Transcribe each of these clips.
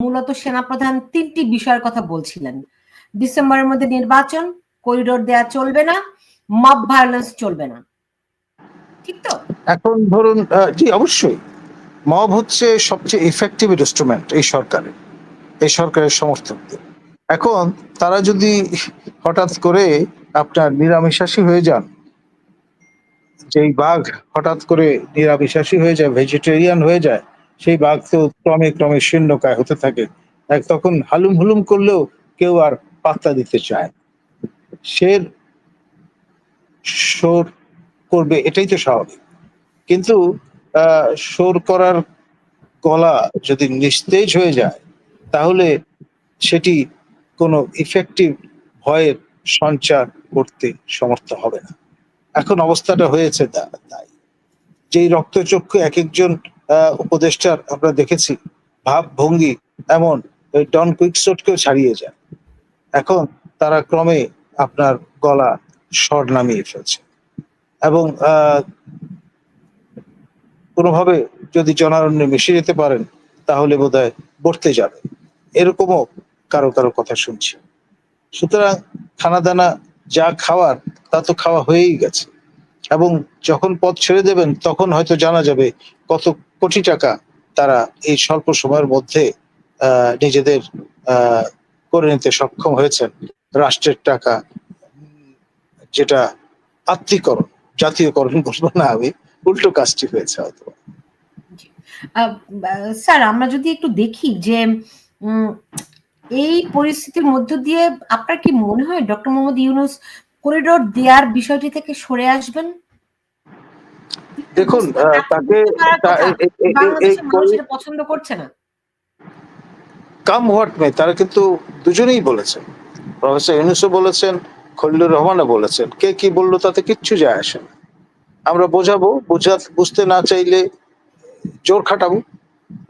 মূলত সেনাপ্রধান তিনটি বিষয়ের কথা বলছিলেন। ডিসেম্বরের মধ্যে নির্বাচন, করিডোর দেয়া চলবে না, মব ভায়োলেন্স চলবে না। ঠিক তো? এখন ধরুন জি, অবশ্যই। মব হচ্ছে সবচেয়ে ইফেক্টিভ ইনস্ট্রুমেন্ট এই সরকারের এই সরকারের সমর্থকদের। এখন তারা যদি হঠাৎ করে আপনার নিরামিষাশী হয়ে যান, যেই বাঘ হঠাৎ করে নিরামিষাশী হয়ে যায় ভেজিটেরিয়ান হয়ে যায় সেই বাঘ তো ক্রমে ক্রমে শূন্যকায় হতে থাকে। এক তখন হালুম হুলুম করলেও কেউ আর পাত্তা দিতে চায়। সে শোর করবে, এটাই তো স্বাভাবিক। কিন্তু শোর করার গলা যদি নিস্তেজ হয়ে যায়, তাহলে সেটি কোনো ইফেক্টিভ ভয়ের সঞ্চার করতে সমর্থ হবে না। এখন অবস্থাটা হয়েছে তাই। যেই রক্তচক্ষু এক একজন উপদেষ্টার আমরা দেখেছি। ভাব, ভঙ্গি এমন ওই ডন কুইকসোটকেও ছাড়িয়ে যায়। এখন তারা ক্রমে আপনার গলা স্বর নামিয়ে ফেলছে। এবং কোনোভাবে যদি জনারণ্যে মিশে যেতে পারেন, তাহলে বোধহয় বর্তে যাবে। এরকমও কারও কারও কথা শুনছি। সুতরাং খানা দানা যা খাওয়ার, তা তো খাওয়া হয়েই গেছে। এবং যখন পথ ছেড়ে দেবেন, তখন হয়তো জানা যাবে কত কোটি টাকা তারা এই স্বল্প সময়ের মধ্যে নিজেদের করে নিতে সক্ষম হয়েছেন। রাষ্ট্রের টাকা, যেটা আত্মীকরণ জাতীয়করণ বলব না আমি, উল্টো কাজটি হয়েছে হয়তো। স্যার, আমরা যদি একটু দেখি যে এই পরিস্থিতির মধ্য দিয়ে আপনার কি মনে হয় ডক্টর মোহাম্মদ ইউনুস করিডোর দেওয়ার বিষয়টি থেকে সরে আসবেন? দেখুন তাকে পছন্দ করছে না। কাম হোয়াট মে তারা কিন্তু দুজনেই বলেছেন। প্রফেসর ইউনুসও বলেছেন খলিলুর রহমানও বলেছেন। কে কি বলল তাতে কিচ্ছু যায় আসে না। আমরা বোঝাবো বোঝা বুঝতে না চাইলে জোর খাটাবো।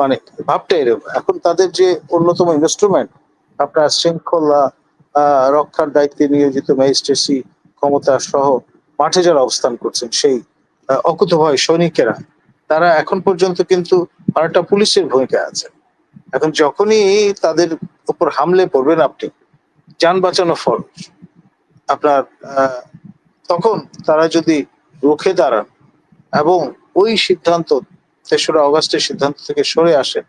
মানে ভাবটা এরকম। এখন তাদের যে অন্যতম ইনস্ট্রুমেন্ট আপনার শৃঙ্খলা রক্ষার দায়িত্বে নিয়োজিত ম্যাজিস্ট্রেসি ক্ষমতা সহ মাঠে যারা অবস্থান করছেন সেই অকুতভয় সৈনিকেরা, তারা এখন পর্যন্ত কিন্তু অনেকটা পুলিশের ভূমিকা আছে। এখন যখনই তাদের উপর হামলে পড়বেন আপনি, যান বাঁচানো ফরজ আপনার তখন তারা যদি রুখে দাঁড়ান এবং ওই সিদ্ধান্ত, তেসরা অগস্টের সিদ্ধান্ত থেকে সরে আসেন,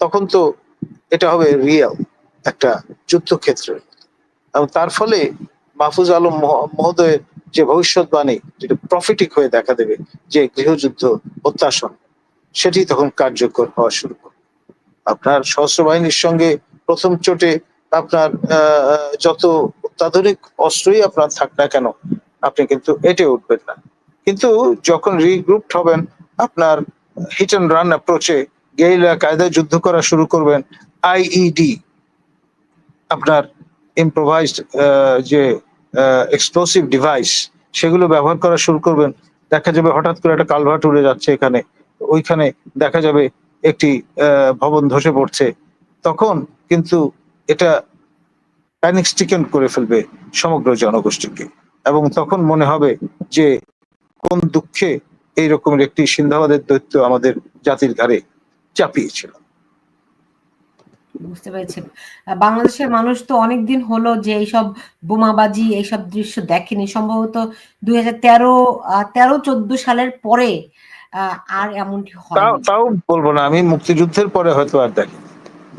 তখন তো এটা হবে রিয়েল, একটা যুদ্ধক্ষেত্র এবং তার ফলে মাহফুজ আলম মহ- মহোদয়ের যে ভবিষ্যৎবাণী, যেটা প্রফিটিক হয়ে দেখা দেবে যে গৃহযুদ্ধ অত্যাসন সেটি তখন কার্যকর হওয়া শুরু করবে। আপনার সশস্ত্র বাহিনীর সঙ্গে প্রথম চোটে আপনার যত অত্যাধুনিক অস্ত্রই আপনার থাক না কেন, আপনি কিন্তু এটে উঠবেন না। কিন্তু যখন রিগ্রুপড হবেন, আপনার হিট অ্যান্ড রান অ্যাপ্রোচে গেরিলা কায়দায় যুদ্ধ করা শুরু করবেন আইইডি আপনার ইম্প্রোভাইজড যে এক্সপ্লোসিভ ডিভাইস সেগুলো ব্যবহার করা শুরু করবেন। দেখা যাবে হঠাৎ করে একটা কালভার্ট উড়ে যাচ্ছে এখানে, ওইখানে দেখা যাবে একটি ভবন ধসে পড়ছে। তখন কিন্তু এটা প্যানিক স্টিকেন করে ফেলবে সমগ্র জনগোষ্ঠীকে। এবং তখন মনে হবে যে, কোন দুঃখে এই রকমের একটি সিন্ধাবাদের দৈত্য আমাদের জাতির ঘাড়ে চাপিয়েছিল। বুঝতে পেরেছি আহ, বাংলাদেশের মানুষ তো অনেকদিন হলো যে এইসব বোমাবাজি এইসব দৃশ্য দেখেনি। সম্ভবত দুই হাজার তেরো সালের পরে আর এমনটি তাও বলব না আমি মুক্তিযুদ্ধের পরে হয়তো আর দেখি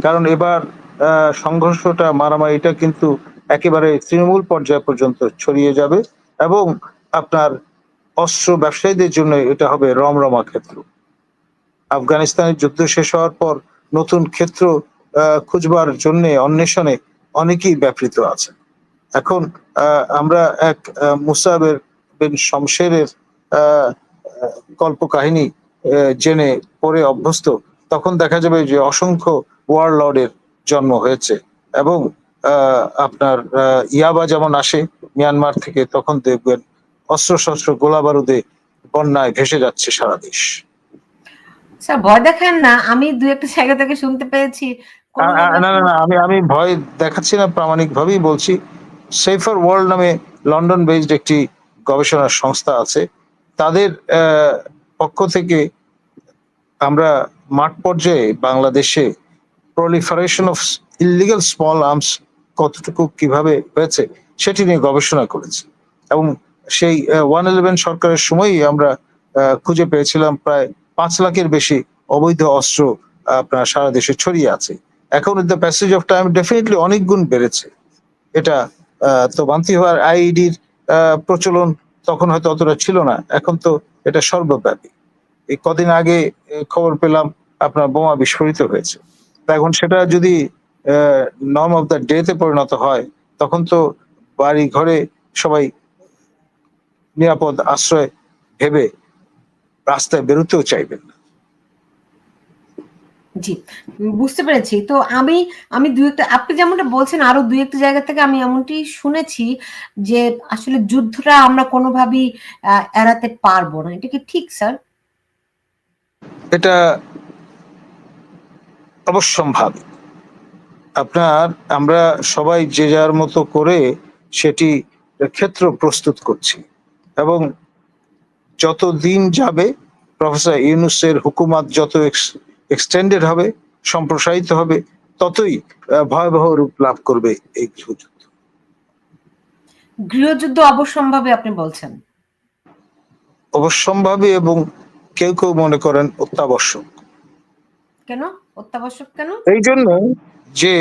কারণ এবার সংঘর্ষটা মারামারিটা কিন্তু একেবারে তৃণমূল পর্যায় পর্যন্ত ছড়িয়ে যাবে এবং আপনার অস্ত্র ব্যবসায়ীদের জন্য এটা হবে রমরমা ক্ষেত্র। আফগানিস্তানের যুদ্ধ শেষ হওয়ার পর নতুন ক্ষেত্র খুঁজবার জন্য অন্বেষণে অনেকেই ব্যাপৃত আছে এখন আমরা এক মুসাবের বিন শমশেরের কল্পকাহিনী জেনে পড়ে অভ্যস্ত, তখন দেখা যাবে যে অসংখ্য ওয়ার লর্ডের জন্ম হয়েছে এবং আপনার ইয়াবা যেমন আসে মিয়ানমার থেকে, তখন দেখবেন অস্ত্র শস্ত্র গোলা বারুদে বন্যায় ভেসে যাচ্ছে সারা দেশ। স্যার ভয় দেখেন না, আমি দু একটা জায়গা থেকে শুনতে পেয়েছি না না না আমি আমি ভয় দেখাচ্ছি না প্রামাণিক ভাবেই বলছি। সেফার ওয়ার্ল্ড নামে লন্ডন বেসড একটি গবেষণা সংস্থা আছে। তাদের পক্ষ থেকে আমরা মাঠ পর্যায়ে বাংলাদেশে proliferation of illegal small arms কতটুকু কীভাবে হয়েছে সেটি নিয়ে গবেষণা করেছে। এবং সেই ওয়ান ইলেভেন সরকারের সময়ই আমরা খুঁজে পেয়েছিলাম প্রায় পাঁচ লাখের বেশি অবৈধ অস্ত্র আপনার সারা দেশে ছড়িয়ে আছে। এখন the passage of time definitely অনেক গুণ বেড়েছে। এটা তো বান্তি হওয়ার আইডির প্রচলন তখন হয়তো অতটা ছিল না। এখন তো এটা সর্বব্যাপী। এই কদিন আগে খবর পেলাম, আপনার বোমা বিস্ফোরিত হয়েছে। তা এখন সেটা যদি নর্ম অফ দ্য ডেতে পরিণত হয়, তখন তো বাড়ি ঘরে সবাই নিরাপদ আশ্রয় ভেবে রাস্তায় বেরোতেও চাইবেন না। জি, বুঝতে পেরেছি। তো আমি আমি দুই একটা, আপনি যেমনটা বলছেন, আরও দুই একটা জায়গা থেকে আমি এমনটি শুনেছি যে আসলে যুদ্ধটা আমরা কোনোভাবেই এড়াতে পারব না। এটা কি ঠিক, স্যার? এটা অবশ্যম্ভাবী। আপনার, আমরা সবাই যে যার মতো করে সেটি ক্ষেত্র প্রস্তুত করছি এবং যত দিন যাবে, প্রফেসর ইউনুসের হুকুমাত যত এক্সটেন্ডেড হবে সম্প্রসারিত হবে ততই ভয়াবহ রূপ লাভ করবে এই গৃহযুদ্ধ। গৃহযুদ্ধ অবশ্যম্ভাবী আপনি বলছেন? অবশ্যম্ভাবী এবং কেউ কেউ মনে করেন অত্যাবশ্যক। কেন? অত্যাবশ্যক কেন? এই জন্য যে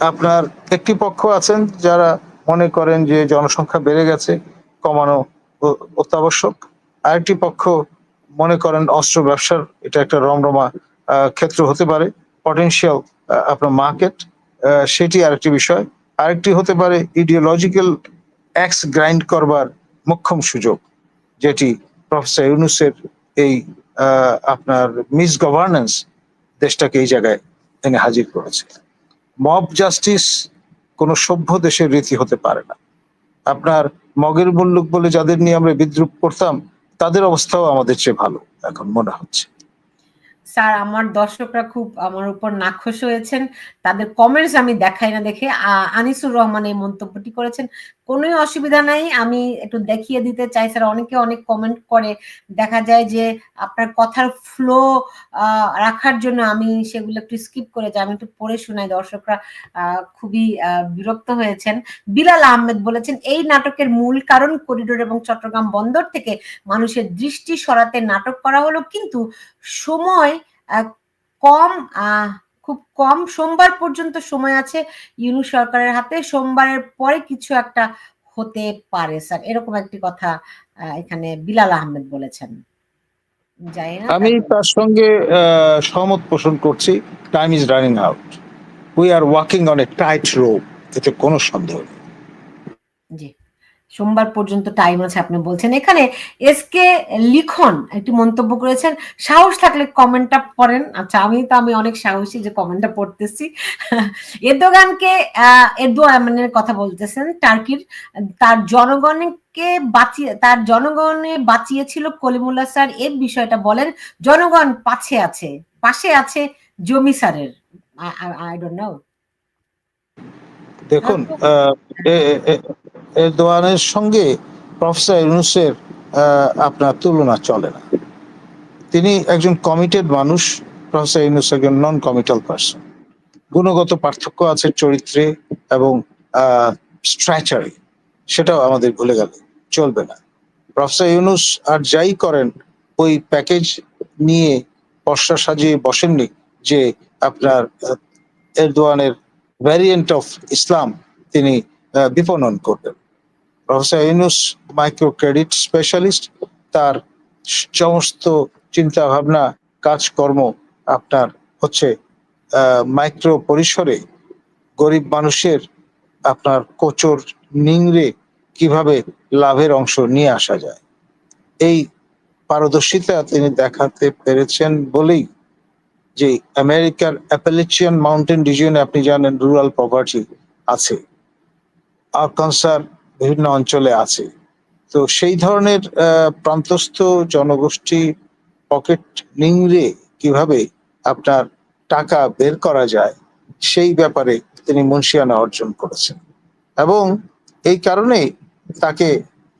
আপনার একটি পক্ষ আছেন যারা মনে করেন যে জনসংখ্যা বেড়ে গেছে কমানো অত্যাবশ্যক। আরেকটি পক্ষ মনে করেন অস্ত্র ব্যবসার এটা একটা রমরমা ক্ষেত্র হতে পারে পটেনশিয়াল আপনার মার্কেট সেটি আরেকটি বিষয়। আরেকটি হতে পারে ইডিওলজিক্যাল অ্যাক্স গ্রাইন্ড করবার মোক্ষম সুযোগ, যেটি প্রফেসর ইউনুসের এই আপনার মিস গভর্নেন্স দেশটাকে এই জায়গায় এনে হাজির করেছে। মব জাস্টিস কোন সভ্য দেশের রীতি হতে পারে না। আপনার মগের মুল্লুক বলে যাদের নিয়ে আমরা বিদ্রুপ করতাম, তাদের অবস্থাও আমাদের চেয়ে ভালো, এখন মনে হচ্ছে। স্যার, আমার দর্শকরা খুব আমার উপর নাখোশ হয়েছেন। তাদের কমেন্টস আমি দেখাই না দেখে। আনিসুর রহমান এই মন্তব্যটি করেছেন। কোনো অসুবিধা নাই। আমি একটু দেখিয়ে দিতে চাই। স্যার, অনেকে অনেক কমেন্ট করে। দেখা যায় যে আপনার কথার ফ্লো রাখার জন্য আমি সেগুলো একটু স্কিপ করে যাই। আমি একটু পড়ে শোনাই। দর্শকরা খুবই বিরক্ত হয়েছেন। বিলাল আহমেদ বলেছেন, এই নাটকের মূল কারণ করিডোর এবং চট্টগ্রাম বন্দর থেকে মানুষের দৃষ্টি সরাতে নাটক করা হলো। কিন্তু সময় কম খুব কম সোমবার পর্যন্ত সময় আছে ইউনু সরকারের হাতে। সোমবারের পরে কিছু একটা হতে পারে স্যার। এরকম একটি কথা এখানে বিলাল আহমেদ বলেছেন। আমি তার সঙ্গে সহমত পোষণ করছি। Time is running out we are walking on a tight rope এতে কোনো সন্দেহ নেই। জি। সোমবার পর্যন্ত টাইম আছে আপনি বলছেন। এখানে এসকে লিখন একটি মন্তব্য করেছেন সাহস থাকলে কমেন্টটা পড়েন। আচ্ছা আমি তো আমি অনেক সাহসী যে কমেন্টটা পড়তেছি। এরদোগানকে এরদোয়ানের কথা বলতেছেন টার্কির তার জনগণকে বাঁচিয়ে তার জনগণে বাঁচিয়েছিল কলিমুল্লা স্যার। এর বিষয়টা বলেন জনগণ পাশে আছে পাশে আছে জমি স্যারের। আই ডোন্ট নো দেখুন এরদোয়ানের সঙ্গে প্রফেসর ইউনুসের আপনার তুলনা চলে না। তিনি একজন কমিটেড মানুষ, প্রফেসর ইউনুস একজন নন কমিটাল পার্সন গুণগত পার্থক্য আছে চরিত্রে এবং স্ট্র্যাচারে সেটাও আমাদের ভুলে গেলে চলবে না। প্রফেসর ইউনুস আর যাই করেন, ওই প্যাকেজ নিয়ে পশা সাজিয়ে বসেননি যে আপনার এরদোয়ানের ভ্যারিয়েন্ট অফ ইসলাম তিনি বিপণন করবেন। Professor Yunus micro credit specialist তার সমস্ত চিন্তা ভাবনা কাজকর্ম আপনার হচ্ছে মাইক্রো পরিসরে গরিব মানুষের আপনার কোচর নিংড়ে কীভাবে লাভের অংশ নিয়ে আসা যায়। এই পারদর্শিতা তিনি দেখাতে পেরেছেন বলেই যে আমেরিকার অ্যাপালেচিয়ান মাউন্টেন রিজিয়নে আপনি জানেন রুরাল পভার্টি আছে। আরকানসার বিভিন্ন অঞ্চলে আছে। তো সেই ধরনের প্রান্তস্থ জনগোষ্ঠী পকেট নিংড়ে কীভাবে আপনার টাকা বের করা যায়, সেই ব্যাপারে তিনি মুন্সিয়ানা অর্জন করেছেন। এবং এই কারণে তাকে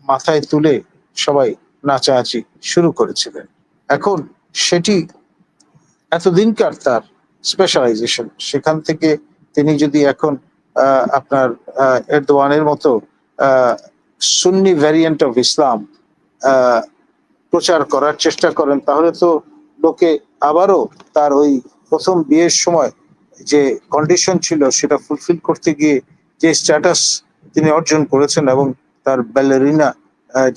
মাথায় তুলে সবাই নাচানাচি শুরু করেছিলেন। এখন সেটি এতদিনকার তার স্পেশালাইজেশন সেখান থেকে তিনি যদি এখন আপনার এরদোয়ানের মতো সুন্নি ভ্যারিয়েন্ট অফ ইসলাম প্রচার করার চেষ্টা করেন, তাহলে তো লোকে আবারও তার ওই প্রথম বিয়ের সময় যে কন্ডিশন ছিল সেটা ফুলফিল করতে গিয়ে যে স্ট্যাটাস তিনি অর্জন করেছেন এবং তার ব্যালেরিনা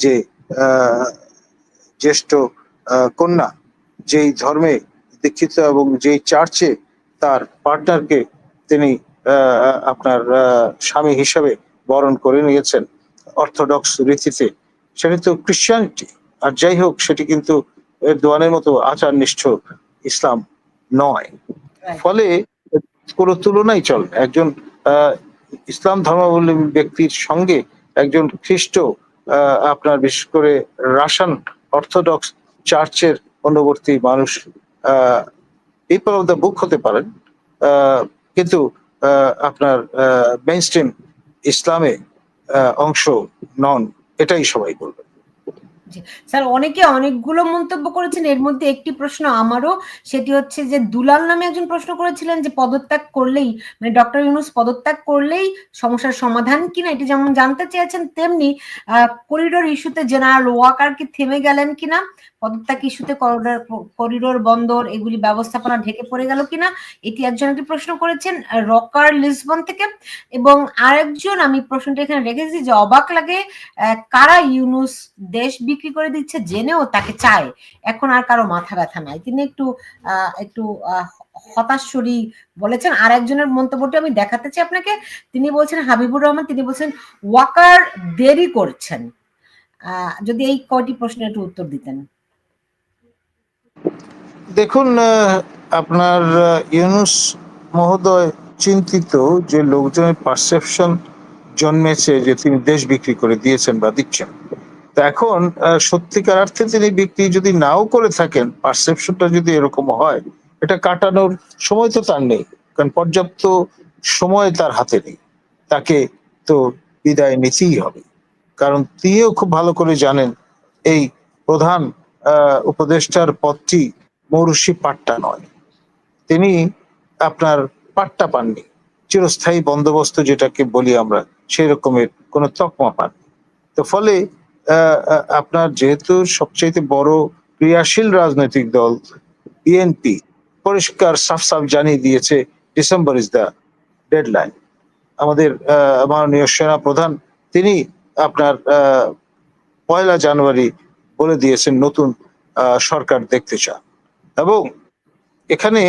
যে জ্যেষ্ঠ কন্যা, যেই ধর্মে দীক্ষিত এবং যেই চার্চে তার পার্টনারকে তিনি আপনার স্বামী হিসাবে বরণ করে নিয়েছেন অর্থোডক্স রীতিতে। সেটা তো ক্রিশ্চিয়ানিটি আর যাই হোক সেটি কিন্তু দোয়ানের মতো আচার নিষ্ঠ ইসলাম নয়। ফলে কোনো তুলনাই চল একজন ইসলাম ধর্মাবলম্বী ব্যক্তির সঙ্গে একজন খ্রিস্ট আহ, আপনার বিশেষ করে রাশান অর্থোডক্স চার্চের অনুবর্তী মানুষ পিপল অফ দ্য বুক হতে পারেন। আহ, কিন্তু আহ, আপনার মেইন স্ট্রিম ইসলামে অংশ নন এটাই সবাই বলবে। স্যার, অনেকে অনেকগুলো মন্তব্য করেছেন। এর মধ্যে একটি প্রশ্ন আমারও, সেটি হচ্ছে যে, দুলাল নামে একজন প্রশ্ন করেছিলেন যে, পদত্যাগ করলেই মানে ডক্টর ইউনুস পদত্যাগ করলেই সমস্যার সমাধান কিনা, এটি যেমন জানতে চেয়েছেন, তেমনি করিডোর ইস্যুতে জেনারেল ওয়াকার কি থেমে গেলেন কিনা, পদত্যাগ ইস্যুতে করিডোর করিডোর বন্দর, এগুলি ব্যবস্থাপনা ঢেকে পড়ে গেল কিনা, এটি একজন একটি প্রশ্ন করেছেন, রকার লিসবন থেকে। এবং আরেকজন, আমি প্রশ্নটা এখানে রেখেছি যে, অবাক লাগে কারা ইউনুস দেশ বিক্রি করে দিচ্ছে, জেনেও তাকে চায়। এখন আর কারও মাথা ব্যথা নাই। তিনি একটু একটু হতাশরী বলেছেন। আর একজনের মন্তব্যটি আমি দেখাতে চাই আপনাকে। তিনি বলছেন, হাবিবুর রহমান, তিনি বলছেন, ওয়াকার দেরি করছেন। যদি এই কয়টি প্রশ্নের একটু উত্তর দিতেন। দেখুন আপনার ইউনুস মহোদয় চিন্তিত যে লোকজনের পারসেপশন জন্মেছে যে তিনি দেশ বিক্রি করে দিয়েছেন বা দিচ্ছেন। তো এখন সত্যিকার অর্থে তিনি বিক্রি যদি নাও করে থাকেন পারসেপশনটা যদি এরকম হয়, এটা কাটানোর সময় তো তার নেই, কারণ পর্যাপ্ত সময় তার হাতে নেই। তাকে তো বিদায় নিতেই হবে। কারণ তিনিও খুব ভালো করে জানেন, এই প্রধান উপদেষ্টার পদটি মৌরুষি পাট্টা নয়। তিনি আপনার পাট্টা পাননি, চিরস্থায়ী বন্দোবস্ত যেটাকে বলি আমরা সেই রকমের কোনো তকমা পাননি। তো ফলে আপনার যেহেতু সবচেয়ে বড় ক্রিয়াশীল রাজনৈতিক দল বিএনপি পরিষ্কার সাফ সাফ জানিয়ে দিয়েছে ডিসেম্বর ইজ দ্য ডেডলাইন আমাদের মাননীয় সেনা প্রধান তিনি আপনার পয়লা জানুয়ারি বলে দিয়েছেন নতুন সরকার দেখতে চান। এবং এখানে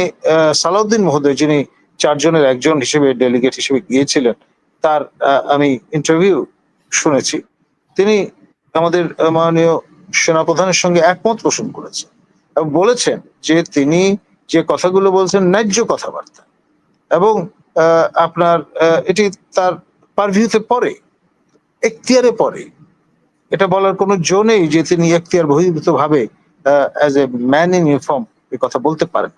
সালাউদ্দিন মহোদয়, যিনি চারজনের একজন হিসেবে ডেলিগেট হিসেবে গিয়েছিলেন, তার আমি ইন্টারভিউ শুনেছি। তিনি আমাদের মাননীয় সেনাপ্রধানের সঙ্গে একমত পোষণ করেছেন এবং বলেছেন যে তিনি যে কথাগুলো বলছেন ন্যায্য কথাবার্তা। এবং আপনার এটি তার পারভিউতে পড়ে, এখতিয়ারে পড়ে। এটা বলার কোনো জো নেই যে তিনি এখতিয়ার বহির্ভূত ভাবে as a man in uniform এই কথা বলতে পারেন।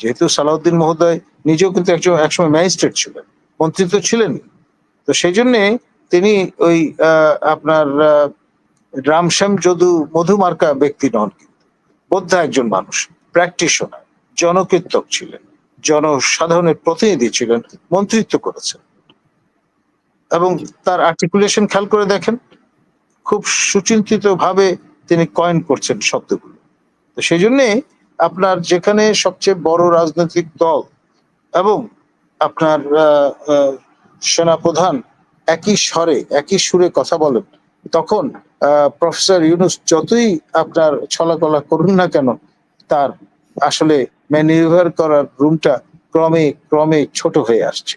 যেহেতু সালাউদ্দিন মহোদয় নিজেও কিন্তু একজন, একসময় ম্যাজিস্ট্রেট ছিলেন, মন্ত্রী তো ছিলেন তো সেই জন্যে তিনি ওই আপনার রামশ্যাম যদু মধুমার্কা ব্যক্তি নন কিন্তু। বোদ্ধা একজন মানুষ, প্র্যাকটিশনার, জনকীর্তক ছিলেন, জনসাধারণের প্রতিনিধি ছিলেন, মন্ত্রিত্ব করেছেন। এবং তার আর্টিকুলেশন খেয়াল করে দেখেন, খুব সুচিন্তিত ভাবে তিনি কয়েন করছেন শব্দগুলো। তো সেই জন্যে আপনার যেখানে সবচেয়ে বড় রাজনৈতিক দল এবং আপনার সেনাপ্রধান একই স্বরে, একই সুরে কথা বলেন তখন প্রফেসর ইউনুস যতই আপনার ছলাকলা করুন না কেন, তার আসলে ম্যানিভার করার রুমটা ক্রমে ক্রমে ছোট হয়ে আসছে।